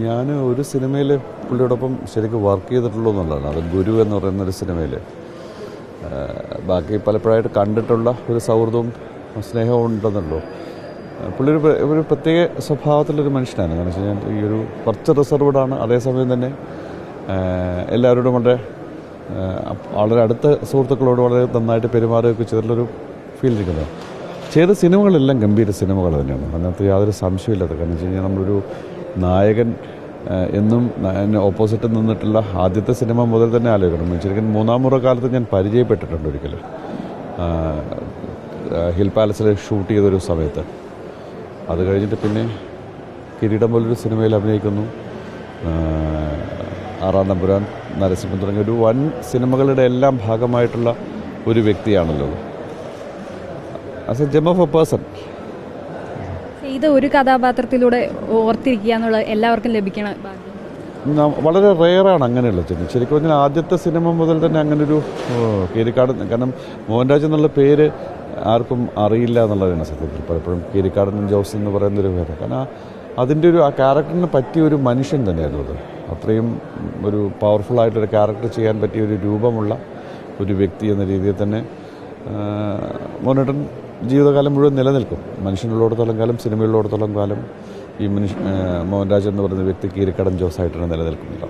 ഞാൻ ഒരു സിനിമയിൽ പുള്ളിയോടൊപ്പം ശരിക്കും വർക്ക് ചെയ്തിട്ടുള്ളൂ എന്നുള്ളതാണ്. അത് ഗുരു എന്ന് പറയുന്ന ഒരു സിനിമയിൽ ബാക്കി പലപ്പോഴായിട്ട് കണ്ടിട്ടുള്ള ഒരു സൗഹൃദവും സ്നേഹവും ഉണ്ടെന്നുള്ളൂ. പുള്ളി ഒരു ഒരു പ്രത്യേക സ്വഭാവത്തിലൊരു മനുഷ്യനാണ്. കാരണം വെച്ച് കഴിഞ്ഞാൽ ഈ ഒരു കുറച്ച് റിസർവ്ഡാണ് അതേസമയം തന്നെ എല്ലാവരോടും വളരെ വളരെ അടുത്ത സുഹൃത്തുക്കളോട് വളരെ നന്നായിട്ട് പെരുമാറുകയൊക്കെ ചെയ്തിട്ടുള്ളൊരു ഫീൽ ഇരിക്കുന്നത്. ചെയ്ത സിനിമകളെല്ലാം ഗംഭീര സിനിമകൾ തന്നെയാണ്. അതിനകത്ത് യാതൊരു സംശയമില്ലാത്ത കാരണം വെച്ച് കഴിഞ്ഞാൽ നമ്മളൊരു നായകൻ എന്നും എന്നും ഓപ്പോസിറ്റ് നിന്നിട്ടുള്ള ആദ്യത്തെ സിനിമ മുതൽ തന്നെ ആലോചിക്കണം. ശരിക്കും മൂന്നാം മുറ കാലത്ത് ഞാൻ പരിചയപ്പെട്ടിട്ടുണ്ട് ഒരിക്കൽ ഹിൽ പാലസിൽ ഷൂട്ട് ചെയ്തൊരു സമയത്ത്. അത് കഴിഞ്ഞിട്ട് പിന്നെ കിരീടം പോലൊരു സിനിമയിൽ അഭിനയിക്കുന്നു. ആറാം നമ്പുരാൻ നരസിംഹം തുടങ്ങിയ ഒരു വൻ സിനിമകളുടെ എല്ലാം ഭാഗമായിട്ടുള്ള ഒരു വ്യക്തിയാണല്ലോ. As a gem of a person ചെയ്ത ഒരു കഥാപാത്രത്തിലൂടെ ഓർത്തിരിക്കുക എന്നുള്ളത് എല്ലാവർക്കും ലഭിക്കണ വളരെ റെയറാണ് അങ്ങനെയുള്ള സിനിമ ശരിക്കും പറഞ്ഞാൽ ആദ്യത്തെ സിനിമ മുതൽ തന്നെ അങ്ങനെ ഒരു കീരിക്കാട് കാരണം മോഹൻരാജ് എന്നുള്ള പേര് ആർക്കും അറിയില്ല എന്നുള്ളതാണ് സത്യത്തിൽ പലപ്പോഴും കീരിക്കാടൻ ജോസ് എന്ന് പറയുന്ന ഒരു പേര്. കാരണം അതിന്റെ ഒരു ആ ക്യാരക്ടറിന് പറ്റിയ ഒരു മനുഷ്യൻ തന്നെയായിരുന്നു അത്. അത്രയും ഒരു പവർഫുൾ ആയിട്ടൊരു ക്യാരക്ടർ ചെയ്യാൻ പറ്റിയ ഒരു രൂപമുള്ള ഒരു വ്യക്തി എന്ന രീതിയിൽ തന്നെ ആ, മോഹനേട്ടൻ ജീവിതകാലം മുഴുവൻ നിലനിൽക്കും. മനുഷ്യനുള്ളിടത്തോളം കാലം സിനിമയുള്ളിടത്തോളം കാലം ഈ മനുഷ്യ മോഹൻരാജ് എന്ന് പറയുന്ന വ്യക്തിക്ക് ഇരിക്കടൻ ജോസായിട്ടാണ് നിലനിൽക്കുന്നത്.